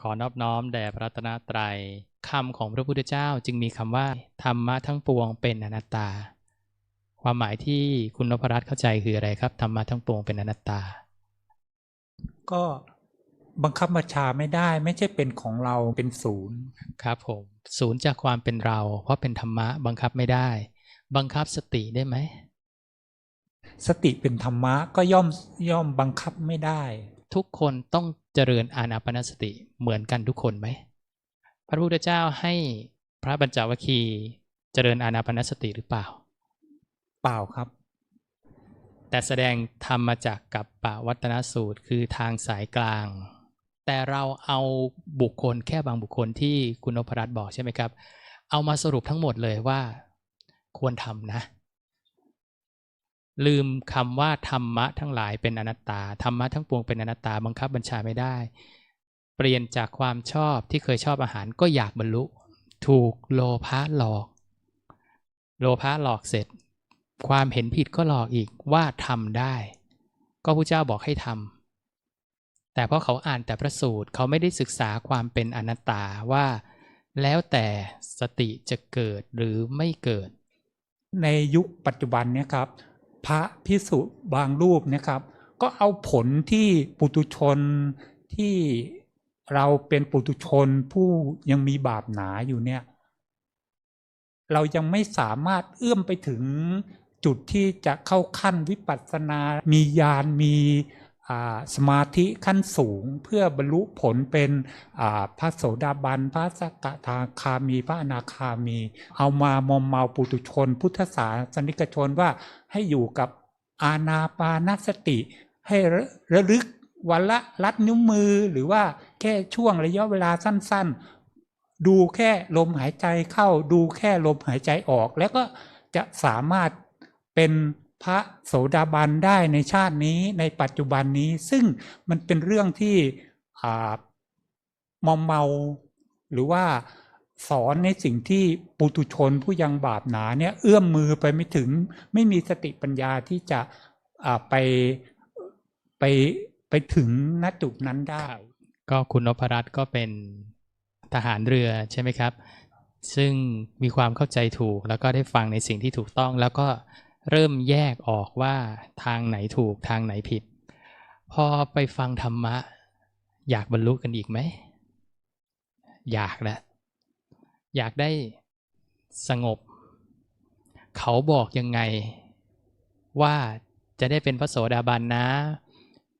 ขอนอบน้อมแด่พระรัตนตรัยคำของพระพุทธเจ้าจึงมีคำว่า ธรรมะทั้งปวงเป็นอนัตตา ความหมายที่คุณนพรัตน์เข้าใจคืออะไรครับ ธรรมะทั้งปวงเป็นอนัตตา ก็บังคับบัญชาไม่ได้ไม่ใช่เป็นของเราเป็นศูนย์ครับผมศูนย์จากความเป็นเรา เพราะเป็นธรรมะบังคับไม่ได้ บังคับสติได้ไหมสติเป็นธรรมะก็ย่อมย่อมบังคับไม่ได้ ทุกคนต้องเจริญอานาปนสติ เหมือนกันทุกคนไหม พระพุทธเจ้าให้พระบัญจวัคคีย์เจริญอานาปนสติหรือเปล่า เปล่าครับ แต่แสดงธรรมมาจากกับปวัตนสูตรคือทางสายกลาง แต่เราเอาบุคคลแค่บางบุคคลที่คุณนพรัตน์บอกใช่ไหมครับ เอามาสรุปทั้งหมดเลยว่าควรทำนะ ลืมคำว่าธรรมะทั้งหลายเป็นอนัตตาธรรมะทั้งปวงเป็นอนัตตาบังคับบัญชาไม่ได้ เปลี่ยนจากความชอบที่เคยชอบอาหารก็อยากบรรลุ ถูกโลภะหลอก โลภะหลอกเสร็จ ความเห็นผิดก็หลอกอีกว่าทำได้ ก็พระเจ้าบอกให้ทำแต่เพราะเขาอ่านแต่พระสูตรเขาไม่ได้ศึกษาความเป็นอนัตตาว่า แล้วแต่สติจะเกิดหรือไม่เกิด ในยุคปัจจุบันเนี่ยครับ พระพิสุบางรูปนี่ยครับ ก็เอาผลที่ปุตุชนที่ เราเป็นปุตุชนผู้ยังมีบาปหนาอยู่เนี่ย เรายังไม่สามารถเอื้อมไปถึงจุดที่จะเข้าขั้นวิปัสสนา มีญาณ มีสมาธิขั้นสูงเพื่อบรรลุผลเป็นพระโสดาบัน พระสกทาคามี พระอนาคามี เอามามอมเมาปุตุชน พุทธศาสนิกชนว่าให้อยู่กับอาณาปานสติ ให้ระระลึกวันละลัดนิ้วมือหรือว่า แค่ช่วงระยะเวลาสั้น ๆ ดูแค่ลมหายใจเข้าดูแค่ลมหายใจออก แล้วก็จะสามารถเป็นพระโสดาบันได้ในชาตินี้ในปัจจุบันนี้ซึ่งมันเป็นเรื่องที่มอมเมาหรือว่าสอนในสิ่งที่ปุตุชนผู้ยังบาปหนาเนี่ยเอื้อมมือไปไม่ถึงไม่มีสติปัญญาที่จะไปไปไปถึงณจุดนั้นได้ ก็คุณนพรัตน์ก็เป็นทหารเรือใช่ไหมครับ ซึ่งมีความเข้าใจถูกแล้วก็ได้ฟังในสิ่งที่ถูกต้อง แล้วก็เริ่มแยกออกว่าทางไหนถูกทางไหนผิด พอไปฟังธรรมะ อยากบรรลุกันอีกไหม อยากแหละอยากได้สงบ เขาบอกยังไงว่าจะได้เป็นพระโสดาบันนะ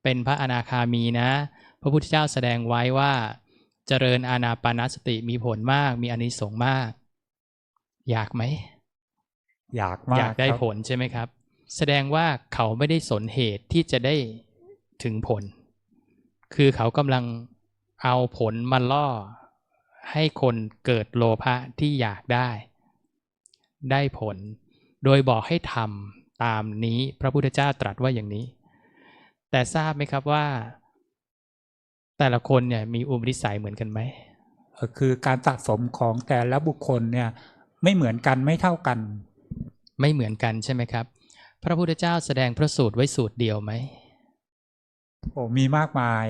เป็นพระอนาคามีนะ พระพุทธเจ้าแสดงไว้ว่าเจริญอานาปานสติมีผลมาก มีอานิสงส์มาก อยากไหม อยากมากอยากได้ครับผลใช่ไหมครับ แสดงว่าเขาไม่ได้สนเหตุที่จะได้ถึงผล คือเขากำลังเอาผลมาล่อ ให้คนเกิดโลภะที่อยากได้ ได้ผล โดยบอกให้ทำตามนี้พระพุทธเจ้าตรัสว่าอย่างนี้ แต่ทราบไหมครับว่า แต่ละคนเนี่ยมีอุปนิสัยเหมือนกันไหมเอ่อคือการสะสมของแต่ละบุคคลเนี่ยไม่เหมือนกันไม่เท่ากัน ไม่เหมือนกันใช่ไหมครับ พระพุทธเจ้าแสดงพระสูตรไว้สูตรเดียวไหมโอ้มีมากมาย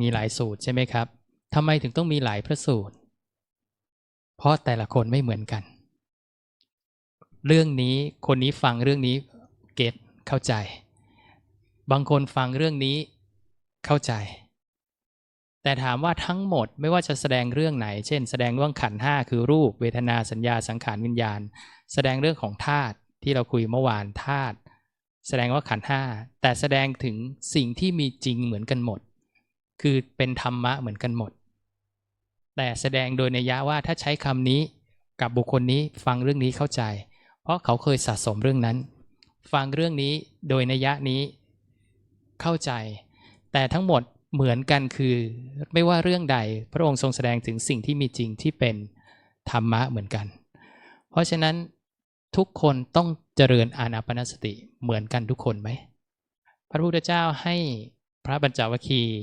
มีหลายสูตรใช่ไหมครับทำไมถึงต้องมีหลายพระสูตร เพราะแต่ละคนไม่เหมือนกัน เรื่องนี้คนนี้ฟังเรื่องนี้เก็ตเข้าใจ บางคนฟังเรื่องนี้เข้าใจ แต่ถามว่าทั้งหมดไม่ว่าจะแสดงเรื่องไหน เช่น แสดงเรื่องขันห้าคือรูป เวทนาสัญญาสังขารวิญญาณ แสดงเรื่องของธาตุที่เราคุยเมื่อวานธาตุแสดงว่าขันห้าแต่แสดงถึงสิ่งที่มีจริงเหมือนกันหมด คือเป็นธรรมะเหมือนกันหมด แต่แสดงโดยนัยะว่าถ้าใช้คำนี้กับบุคคลนี้ฟังเรื่องนี้เข้าใจ เพราะเขาเคยสะสมเรื่องนั้น ฟังเรื่องนี้โดยนัยยะนี้เข้าใจ แต่ทั้งหมด เหมือนกันคือไม่ว่าเรื่องใดพระองค์ทรงแสดงถึงสิ่งที่มีจริงที่เป็นธรรมะเหมือนกัน เพราะฉะนั้นทุกคนต้องเจริญอานาปนสติเหมือนกันทุกคนไหม พระพุทธเจ้าให้พระบัญจวัคคีย์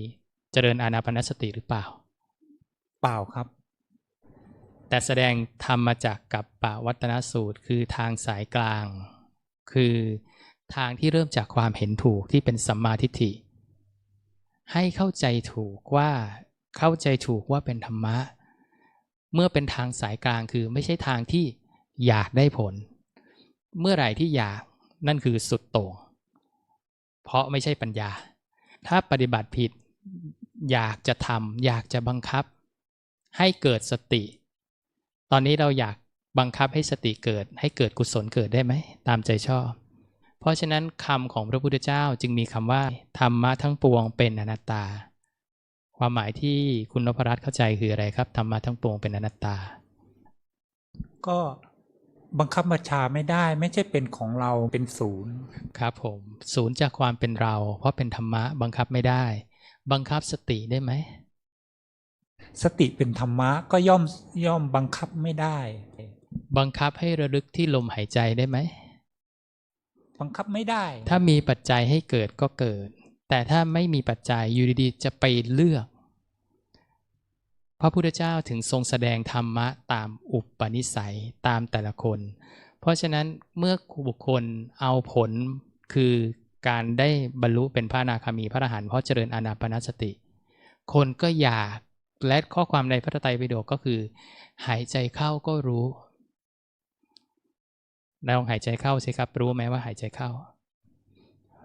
เจริญอานาปนสติหรือเปล่า เปล่าครับ แต่แสดงธรรมมาจากกับปวัตนสูตรคือทางสายกลาง คือทางที่เริ่มจากความเห็นถูกที่เป็นสัมมาทิฏฐิ ให้เข้าใจถูกว่าเข้าใจถูกว่าเป็นธรรมะ เมื่อเป็นทางสายกลางคือไม่ใช่ทางที่อยากได้ผล เมื่อไหร่ที่อยากนั่นคือสุดโต่งเพราะไม่ใช่ปัญญา ถ้าปฏิบัติผิดอยากจะทำอยากจะบังคับ ให้เกิดสติ ตอนนี้เราอยากบังคับให้สติเกิด ให้เกิดกุศลเกิดได้ไหม ตามใจชอบ เพราะฉะนั้นคำของพระพุทธเจ้าจึงมีคำว่า ธรรมะทั้งปวงเป็นอนัตตา ความหมายที่คุณนพรัตน์เข้าใจคืออะไรครับ ธรรมะทั้งปวงเป็นอนัตตา ก็บังคับบัญชาไม่ได้ไม่ใช่เป็นของเราเป็นศูนย์ครับผมศูนย์จากความเป็นเรา เพราะเป็นธรรมะบังคับไม่ได้ บังคับสติได้ไหมสติเป็นธรรมะก็ย่อมย่อมบังคับไม่ได้ บังคับให้ระลึกที่ลมหายใจได้ไหม บังคับไม่ได้ ถ้ามีปัจจัยให้เกิดก็เกิด แต่ถ้าไม่มีปัจจัยอยู่ดีๆจะไปเลือก พระพุทธเจ้าถึงทรงแสดงธรรมะตามอุปนิสัยตามแต่ละคน เพราะฉะนั้นเมื่อบุคคลเอาผลคือการได้บรรลุเป็นพระนาคามีพระอรหันต์เพราะเจริญอานาปานสติ คนก็อยากและข้อความในพระไตรปิฎกก็คือ หายใจเข้าก็รู้ ลองหายใจเข้าสิครับ รู้ไหมว่าหายใจเข้า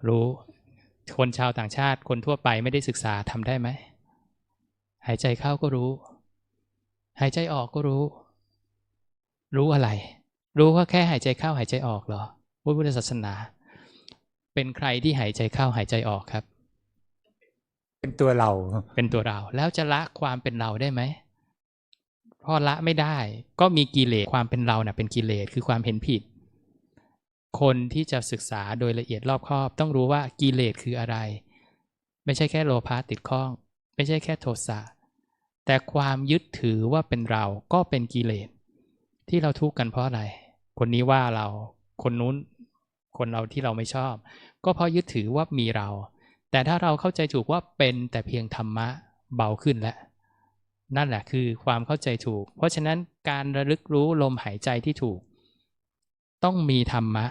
รู้คนชาวต่างชาติคนทั่วไปไม่ได้ศึกษาทำได้ไหม หายใจเข้าก็รู้ หายใจออกก็รู้ รู้อะไร รู้ว่าแค่หายใจเข้าหายใจออกเหรอพระพุทธศาสนา เป็นใครที่หายใจเข้าหายใจออกครับ เป็นตัวเรา เป็นตัวเรา แล้วจะละความเป็นเราได้ไหมพอละไม่ได้ ก็มีกิเลสความเป็นเราเนะ่ะเป็นกิเลสคือความเห็นผิด คนที่จะศึกษาโดยละเอียดรอบคอบ ต้องรู้ว่ากิเลสคืออะไร ไม่ใช่แค่โลภะติดข้อง ไม่ใช่แค่โทสะแต่ความยึดถือว่าเป็นเราก็เป็นกิเลส ที่เราทุกข์กันเพราะอะไร คนนี้ว่าเราคนนู้น คนเราที่เราไม่ชอบ ก็เพราะยึดถือว่ามีเรา แต่ถ้าเราเข้าใจถูกว่าเป็นแต่เพียงธรรมะเบาขึ้นแล้วนั่นแหละคือความเข้าใจถูก เพราะฉะนั้นการระลึกรู้ลมหายใจที่ถูก ต้องมีธรรมะ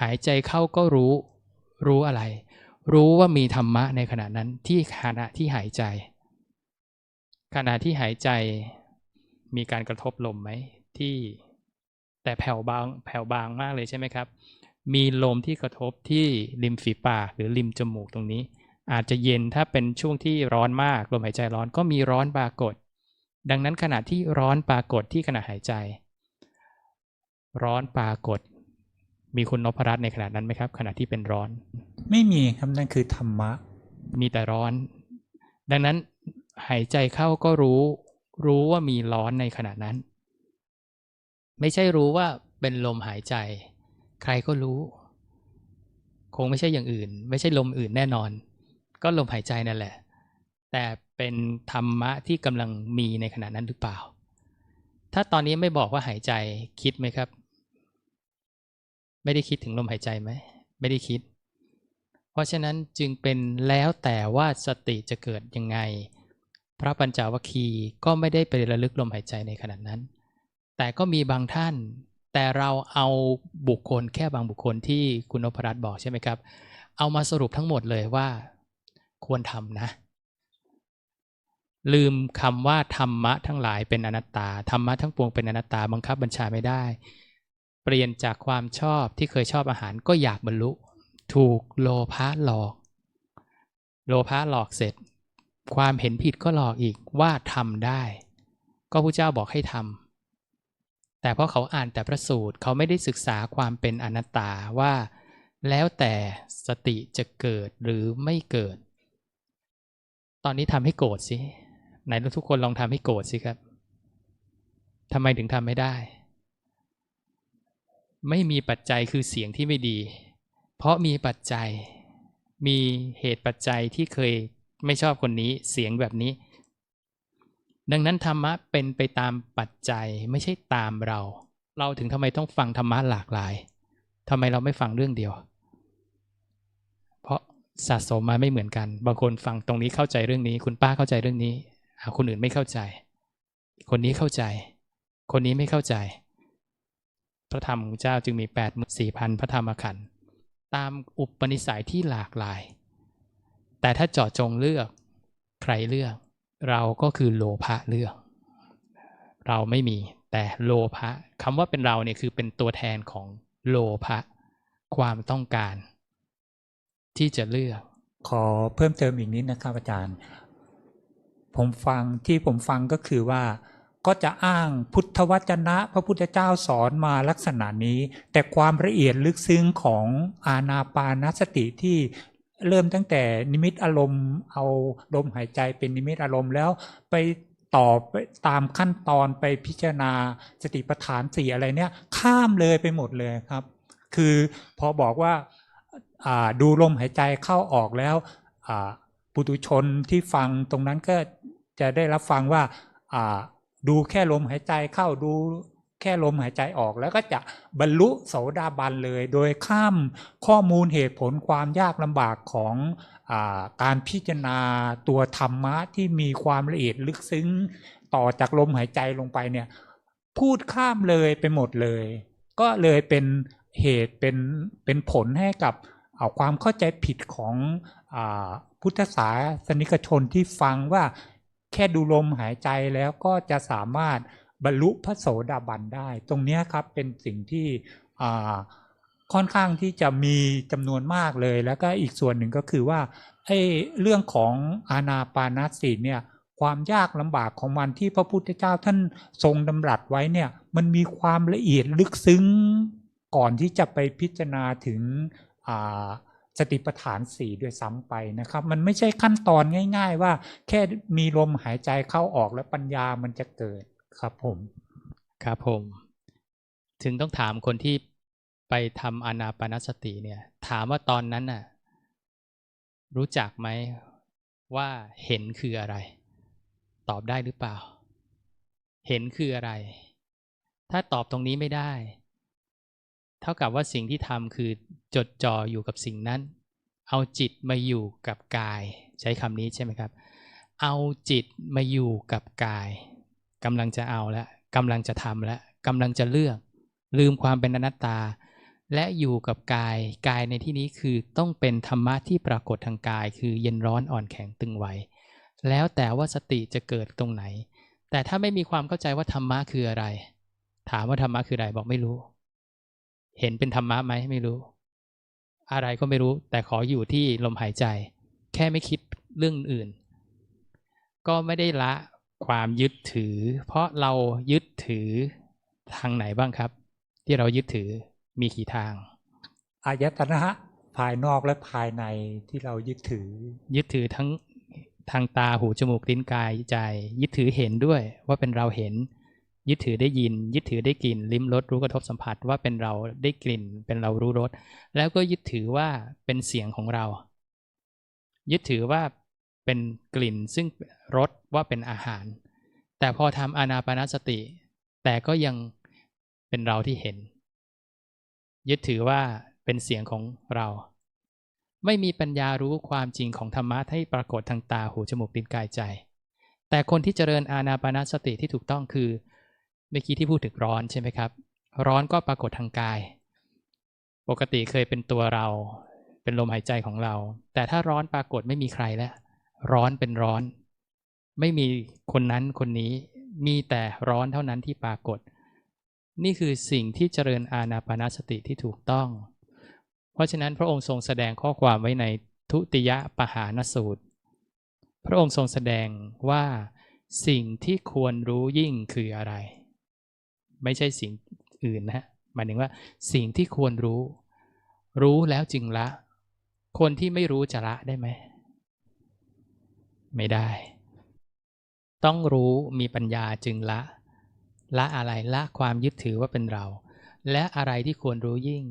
หายใจเข้าก็รู้ รู้อะไร รู้ว่ามีธรรมะในขณะนั้นที่ขณะที่หายใจ ขณะที่หายใจมีการกระทบลมไหมที่แต่แผ่วบางแผ่วบางมากเลยใช่ไหมครับ มีลมที่กระทบที่ริมฝีปากหรือริมจมูกตรงนี้ อาจจะเย็นถ้าเป็นช่วงที่ร้อนมากลมหายใจร้อนก็มีร้อนปรากฏ ดังนั้นขณะที่ร้อนปรากฏที่ขณะหายใจ ร้อนปรากฏ มีคุณนพรัตน์ในขณะนั้นไหมครับ ขณะที่เป็นร้อน ไม่มีครับนั่นคือธรรมะ มีแต่ร้อน ดังนั้นหายใจเข้าก็รู้ รู้ว่ามีร้อนในขณะนั้น ไม่ใช่รู้ว่าเป็นลมหายใจ ใครก็รู้ คงไม่ใช่อย่างอื่น ไม่ใช่ลมอื่นแน่นอน ก็ลมหายใจนั่นแหละ แต่เป็นธรรมะที่กำลังมีในขณะนั้นหรือเปล่า ถ้าตอนนี้ไม่บอกว่าหายใจคิดไหมครับ ไม่ได้คิดถึงลมหายใจไหมไม่ได้คิด เพราะฉะนั้นจึงเป็นแล้วแต่ว่าสติจะเกิดยังไง พระปัญจวัคคีย์ก็ไม่ได้ไประลึกลมหายใจในขณะนั้น แต่ก็มีบางท่าน แต่เราเอาบุคคลแค่บางบุคคลที่คุณนพรัตน์บอกใช่ไหมครับ เอามาสรุปทั้งหมดเลยว่า ควรทำนะ ลืมคำว่าธรรมะทั้งหลายเป็นอนัตตาธรรมะทั้งปวงเป็นอนัตตาบังคับบัญชาไม่ได้ เปลี่ยนจากความชอบที่เคยชอบอาหารก็อยากบรรลุ ถูกโลภะหลอก โลภะหลอกเสร็จ ความเห็นผิดก็หลอกอีกว่าทำได้ ก็พระเจ้าบอกให้ทำแต่เพราะเขาอ่านแต่พระสูตรเขาไม่ได้ศึกษาความเป็นอนัตตาว่า แล้วแต่สติจะเกิดหรือไม่เกิด ตอนนี้ทำให้โกรธสิไหนทุกคนลองทำให้โกรธสิครับทำไมถึงทำไม่ได้ ไม่มีปัจจัยคือเสียงที่ไม่ดี เพราะมีปัจจัย มีเหตุปัจจัยที่เคยไม่ชอบคนนี้เสียงแบบนี้ ดังนั้นธรรมะเป็นไปตามปัจจัยไม่ใช่ตามเรา เราถึงทำไมต้องฟังธรรมะหลากหลายทำไมเราไม่ฟังเรื่องเดียว เพราะสะสมมาไม่เหมือนกัน บางคนฟังตรงนี้เข้าใจเรื่องนี้ คุณป้าเข้าใจเรื่องนี้คนอื่นไม่เข้าใจ คนนี้เข้าใจ คนนี้ไม่เข้าใจ ระธรรมของเจ้าจึงมีแปดสี่พันพระธรรมขันธ์ตามอุปนิสัยที่หลากหลาย แต่ถ้าเจาะจงเลือกใครเลือก เราก็คือโลภะเลือก เราไม่มีแต่โลภะคำว่าเป็นเราเนี่ยคือเป็นตัวแทนของโลภะความต้องการ ที่จะเลือก ขอเพิ่มเติมอีกนิดนะครับอาจารย์ ผมฟังที่ผมฟังก็คือว่า ก็จะอ้างพุทธวจนะ พระพุทธเจ้าสอนมาลักษณะนี้ แต่ความละเอียดลึกซึ้งของอาณาปานสติที่เริ่มตั้งแต่นิมิตอารมณ์เอาลมหายใจเป็นนิมิตอารมณ์แล้วไปต่อไปตามขั้นตอนไปพิจารณาสติปัฏฐานสี่อะไรเนี่ยข้ามเลยไปหมดเลยครับ คือพอบอกว่าาดูลมหายใจเข้าออกแล้วปุตุชนที่ฟังตรงนั้นก็จะได้รับฟังว่าอ่า ดูแค่ลมหายใจเข้าดูแค่ลมหายใจออกแล้วก็จะบรรลุโสดาบันเลย โดยข้ามข้อมูลเหตุผลความยากลำบากของอการพิจารณาตัวธรรมะที่มีความละเอียดลึกซึ้งต่อจากลมหายใจลงไปเนี่ยพูดข้ามเลยไปหมดเลย ก็เลยเป็นเหตุเป็นเป็นผลให้กับเอาความเข้าใจผิดของอพุทธศาสนิกชนที่ฟังว่า แค่ดูลมหายใจแล้วก็จะสามารถบรรลุพระโสดาบันได้ ตรงนี้ครับเป็นสิ่งที่ค่อนข้างที่จะมีจำนวนมากเลย แล้วก็อีกส่วนหนึ่งก็คือว่าไอ้เรื่องของอานาปานสติเนี่ยความยากลำบากของมันที่พระพุทธเจ้าท่านทรงดำรัสไว้เนี่ยมันมีความละเอียดลึกซึ้งก่อนที่จะไปพิจารณาถึงอ่า สติปัฏฐานสี่ด้วยซ้ำไปนะครับ มันไม่ใช่ขั้นตอนง่าย ๆ ว่า แค่มีลมหายใจเข้าออกแล้วปัญญามันจะเกิดครับผม ครับผม ถึงต้องถามคนที่ไปทำอนาปนสติเนี่ย ถามว่าตอนนั้นน่ะ รู้จักไหมว่าเห็นคืออะไร ตอบได้หรือเปล่า เห็นคืออะไร ถ้าตอบตรงนี้ไม่ได้ เท่ากับว่าสิ่งที่ทำคือจดจ่ออยู่กับสิ่งนั้น เอาจิตมาอยู่กับกาย ใช้คำนี้ใช่ไหมครับ เอาจิตมาอยู่กับกายกำลังจะเอาแล้วกำลังจะทำแล้วกำลังจะเลือก ลืมความเป็นอนัตตา และอยู่กับกายกายในที่นี้คือต้องเป็นธรรมะที่ปรากฏทางกาย คือเย็นร้อนอ่อนแข็งตึงไหวแล้วแต่ว่าสติจะเกิดตรงไหน แต่ถ้าไม่มีความเข้าใจว่าธรรมะคืออะไร ถามว่าธรรมะคืออะไรบอกไม่รู้ เห็นเป็นธรรมะไหมไม่รู้ อะไรก็ไม่รู้ แต่ขออยู่ที่ลมหายใจ แค่ไม่คิดเรื่องอื่น ก็ไม่ได้ละความยึดถือ เพราะเรายึดถือทางไหนบ้างครับ ที่เรายึดถือมีกี่ทางอายตนะภายนอกและภายในที่เรายึดถือ ยึดถือทั้งทางตาหูจมูกลิ้นกายใจ ยึดถือเห็นด้วยว่าเป็นเราเห็น ยึดถือได้ยิน ยึดถือได้กลิ่น ลิ้มรสรู้กระทบสัมผัสว่าเป็นเราได้กลิ่น เป็นเรารู้รสแล้วก็ยึดถือว่าเป็นเสียงของเรา ยึดถือว่าเป็นกลิ่นซึ่งรสว่าเป็นอาหาร แต่พอทำอานาปนานสติ แต่ก็ยังเป็นเราที่เห็น ยึดถือว่าเป็นเสียงของเรา ไม่มีปัญญารู้ความจริงของธรรมะให้ปรากฏทางตาหูจมูกลิ้นกายใจ แต่คนที่เจริญอานาปานสติที่ถูกต้องคือ เมื่อกี้ที่พูดถึงร้อนใช่ไหมครับ ร้อนก็ปรากฏทางกาย ปกติเคยเป็นตัวเรา เป็นลมหายใจของเรา แต่ถ้าร้อนปรากฏไม่มีใครแล้ว ร้อนเป็นร้อน ไม่มีคนนั้นคนนี้ มีแต่ร้อนเท่านั้นที่ปรากฏ นี่คือสิ่งที่เจริญอานาปานสติที่ถูกต้อง เพราะฉะนั้นพระองค์ทรงแสดงข้อความไว้ในทุติยปหานสูตร พระองค์ทรงแสดงว่าสิ่งที่ควรรู้ยิ่งคืออะไร ไม่ใช่สิ่งอื่นนะฮะหมายถึงว่าสิ่งที่ควรรู้ รู้แล้วจึงละ คนที่ไม่รู้จะละได้ไหม ไม่ได้ ต้องรู้มีปัญญาจึงละ ละอะไรละความยึดถือว่าเป็นเรา และอะไรที่ควรรู้ยิ่ง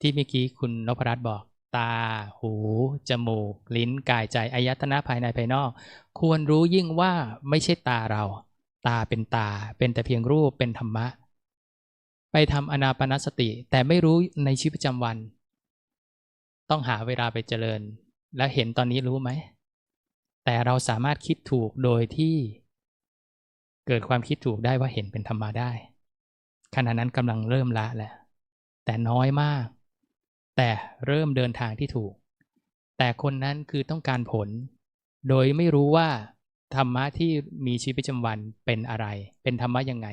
ที่เมื่อกี้คุณนพรัตน์บอกตา หู จมูก ลิ้น กายใจ อายตนะภายในภายนอก ควรรู้ยิ่งว่าไม่ใช่ตาเรา ตาเป็นตา เป็นแต่เพียงรูปเป็นธรรมะ ไปทำอนาปนสติ แต่ไม่รู้ในชีวิตประจำวัน ต้องหาเวลาไปเจริญ แล้วเห็นตอนนี้รู้ไหม แต่เราสามารถคิดถูกโดยที่เกิดความคิดถูกได้ว่าเห็นเป็นธรรมะได้ ขณะนั้นกำลังเริ่มละแหละแต่น้อยมาก แต่เริ่มเดินทางที่ถูก แต่คนนั้นคือต้องการผล โดยไม่รู้ว่า ธรรมะที่มีชีวิตประจำวันเป็นอะไร เป็นธรรมะยังไง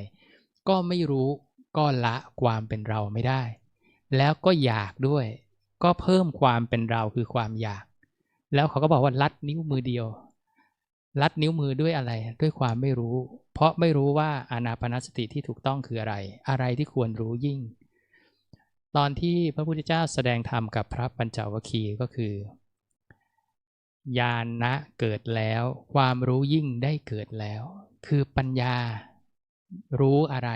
ก็ไม่รู้ก็ละความเป็นเราไม่ได้ แล้วก็อยากด้วย ก็เพิ่มความเป็นเราคือความอยาก แล้วเขาก็บอกว่าลัดนิ้วมือเดียว ลัดนิ้วมือด้วยอะไร ด้วยความไม่รู้ เพราะไม่รู้ว่าอานาปานสติที่ถูกต้องคืออะไร อะไรที่ควรรู้ยิ่ง ตอนที่พระพุทธเจ้าแสดงธรรมกับพระปัญจวัคคีย์ก็คือ ญาณนะเกิดแล้ว ความรู้ยิ่งได้เกิดแล้ว คือปัญญา รู้อะไร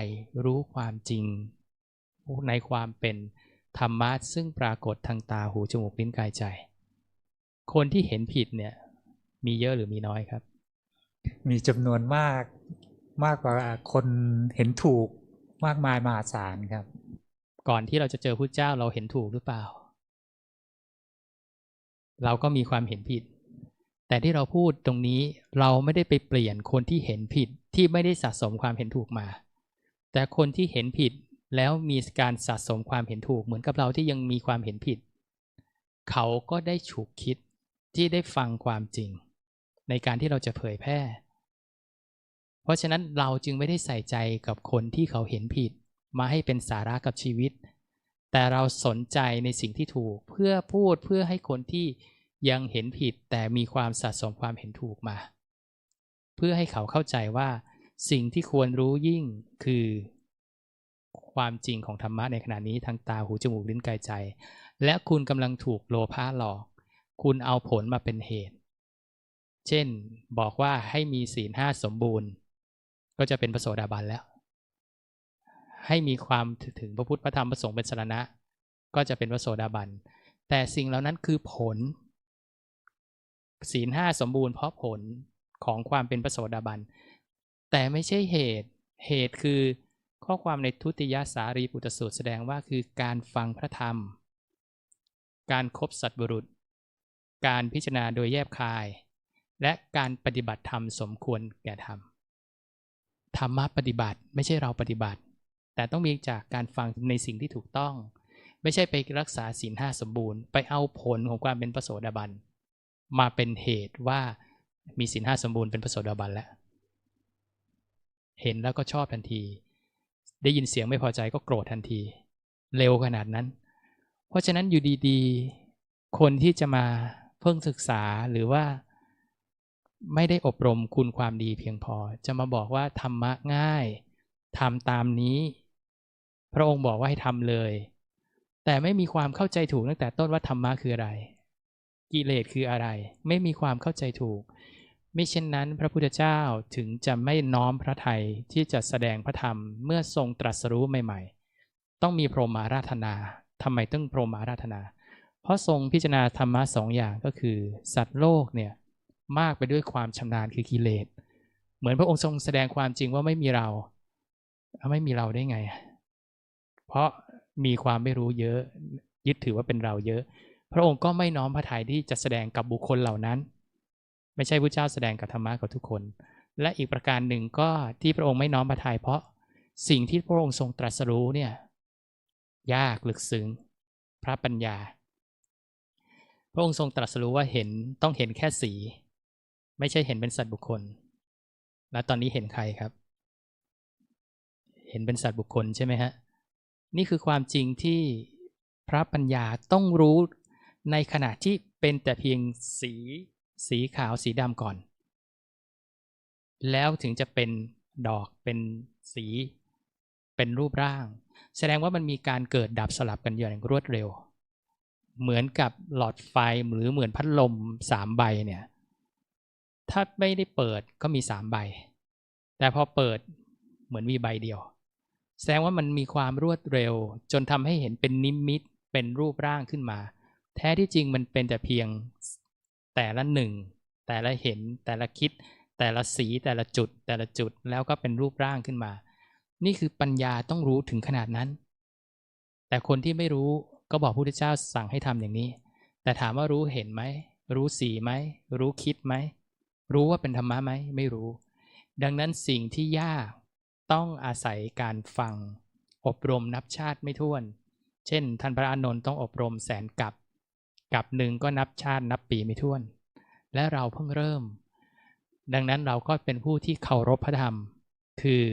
รู้ความจริง ในความเป็นธรรมะซึ่งปรากฏทางตาหูจมูกลิ้นกายใจ คนที่เห็นผิดเนี่ย มีเยอะหรือมีน้อยครับ มีจำนวนมากมากกว่าคนเห็นถูกมากมายมหาศาลครับ ก่อนที่เราจะเจอพุทธเจ้าเราเห็นถูกหรือเปล่า เราก็มีความเห็นผิด แต่ที่เราพูดตรงนี้เราไม่ได้ไปเปลี่ยนคนที่เห็นผิดที่ไม่ได้สะสมความเห็นถูกมา แต่คนที่เห็นผิดแล้วมีการสะสมความเห็นถูกเหมือนกับเราที่ยังมีความเห็นผิด เขาก็ได้ฉุกคิดที่ได้ฟังความจริง ในการที่เราจะเผยแพร่ เพราะฉะนั้นเราจึงไม่ได้ใส่ใจกับคนที่เขาเห็นผิด มาให้เป็นสาระกับชีวิต แต่เราสนใจในสิ่งที่ถูกเพื่อพูดเพื่อให้คนที่ ยังเห็นผิดแต่มีความสะสมความเห็นถูกมา เพื่อให้เขาเข้าใจว่าสิ่งที่ควรรู้ยิ่งคือความจริงของธรรมะในขณะนี้ทางตาหูจมูกลิ้นกายใจ และคุณกำลังถูกโลภะหลอก คุณเอาผลมาเป็นเหตุ เช่นบอกว่าให้มีศีลห้าสมบูรณ์ ก็จะเป็นพระโสดาบันแล้ว ให้มีความถึงพระพุทธพระธรรมพระสงฆ์เป็นสรณะ ก็จะเป็นพระโสดาบันแต่สิ่งเหล่านั้นคือผล ศีลห้าสมบูรณ์เพราะผลของความเป็นพระโสดาบัน แต่ไม่ใช่เหตุ เหตุคือข้อความในทุติยสารีปุตสูตรแสดงว่าคือการฟังพระธรรม การครบสัตบุรุษ การพิจารณาโดยแยบคาย และการปฏิบัติธรรมสมควรแก่ธรรม ธรรมะปฏิบัติไม่ใช่เราปฏิบัติ แต่ต้องมีจากการฟังในสิ่งที่ถูกต้อง ไม่ใช่ไปรักษาศีลห้าสมบูรณ์ ไปเอาผลของความเป็นพระโสดาบัน มาเป็นเหตุว่ามีศีลห้าสมบูรณ์เป็นพระโสดาบันแล้ว เห็นแล้วก็ชอบทันที ได้ยินเสียงไม่พอใจก็โกรธทันที เร็วขนาดนั้น เพราะฉะนั้นอยู่ดีๆ คนที่จะมาเพิ่งศึกษาหรือว่าไม่ได้อบรมคุณความดีเพียงพอ จะมาบอกว่าธรรมะง่ายทำตามนี้ พระองค์บอกว่าให้ทำเลย แต่ไม่มีความเข้าใจถูกตั้งแต่ต้นว่าธรรมะคืออะไร กิเลสคืออะไร ไม่มีความเข้าใจถูก ไม่เช่นนั้นพระพุทธเจ้าถึงจะไม่น้อมพระทัยที่จะแสดงพระธรรมเมื่อทรงตรัสรู้ใหม่ๆ ต้องมีพรหมาราธนาทำไมต้องพรหมาราธนา เพราะทรงพิจารณาธรรมะสองอย่างก็คือ สัตว์โลกเนี่ยมากไปด้วยความชำนาญคือกิเลส เหมือนพระองค์ทรงแสดงความจริงว่าไม่มีเรา ไม่มีเราได้ไง เพราะมีความไม่รู้เยอะ ยึดถือว่าเป็นเราเยอะ พระองค์ก็ไม่น้อมพระทัยที่จะแสดงกับบุคคลเหล่านั้น ไม่ใช่พระเจ้าแสดงกับธรรมะกับทุกคน และอีกประการหนึ่งก็ที่พระองค์ไม่น้อมพระทัยเพราะสิ่งที่พระองค์ทรงตรัสรู้เนี่ยยากลึกซึ้งพระปัญญา พระองค์ทรงตรัสรู้ว่าเห็นต้องเห็นแค่สี ไม่ใช่เห็นเป็นสัตว์บุคคล แล้วตอนนี้เห็นใครครับ เห็นเป็นสัตว์บุคคลใช่ไหมฮะนี่คือความจริงที่พระปัญญาต้องรู้ ในขณะที่เป็นแต่เพียงสีสีขาวสีดำก่อน แล้วถึงจะเป็นดอกเป็นสีเป็นรูปร่าง แสดงว่ามันมีการเกิดดับสลับกันอย่างรวดเร็ว เหมือนกับหลอดไฟหรือเหมือนพัดลมสามใบเนี่ย ถ้าไม่ได้เปิดก็มีสามใบ แต่พอเปิดเหมือนมีใบเดียว แสดงว่ามันมีความรวดเร็ว จนทำให้เห็นเป็นนิมิตเป็นรูปร่างขึ้นมา แท้ที่จริงมันเป็นแต่เพียงแต่ละหนึ่ง แต่ละเห็น แต่ละคิด แต่ละสี แต่ละจุด แต่ละจุด แล้วก็เป็นรูปร่างขึ้นมา นี่คือปัญญาต้องรู้ถึงขนาดนั้น แต่คนที่ไม่รู้ก็บอกพระพุทธเจ้าสั่งให้ทำอย่างนี้ แต่ถามว่ารู้เห็นไหม รู้สีไหม รู้คิดไหม รู้ว่าเป็นธรรมะไหม ไม่รู้ ดังนั้นสิ่งที่ยากต้องอาศัยการฟัง อบรมนับชาติไม่ท้วน เช่น ท่านพระอานนท์ต้องอบรมแสนกับ กับหนึ่งก็นับชาตินับปีไม่ท้วน และเราเพิ่งเริ่ม ดังนั้นเราก็เป็นผู้ที่เคารพพระธรรม คือ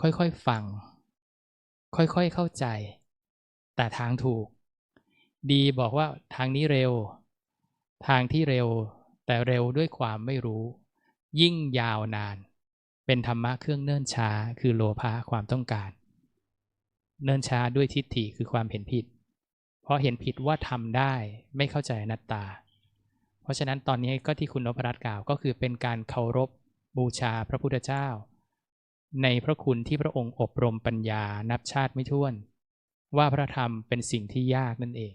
ค่อยๆฟัง ค่อยๆเข้าใจ แต่ทางถูก ดีบอกว่าทางนี้เร็ว ทางที่เร็ว แต่เร็วด้วยความไม่รู้ ยิ่งยาวนาน เป็นธรรมะเครื่องเนิ่นช้า คือโลภะความต้องการ เนิ่นช้าด้วยทิฏฐิคือความเห็นผิด ราะเห็นผิดว่าทำได้ไม่เข้าใจอนัตตา เพราะฉะนั้นตอนนี้ก็ที่คุณนพรัตน์กล่าวก็คือเป็นการเคารพบูชาพระพุทธเจ้า ในพระคุณที่พระองค์อบรมปัญญานับชาติไม่ถ้วน ว่าพระธรรมเป็นสิ่งที่ยากนั่นเอง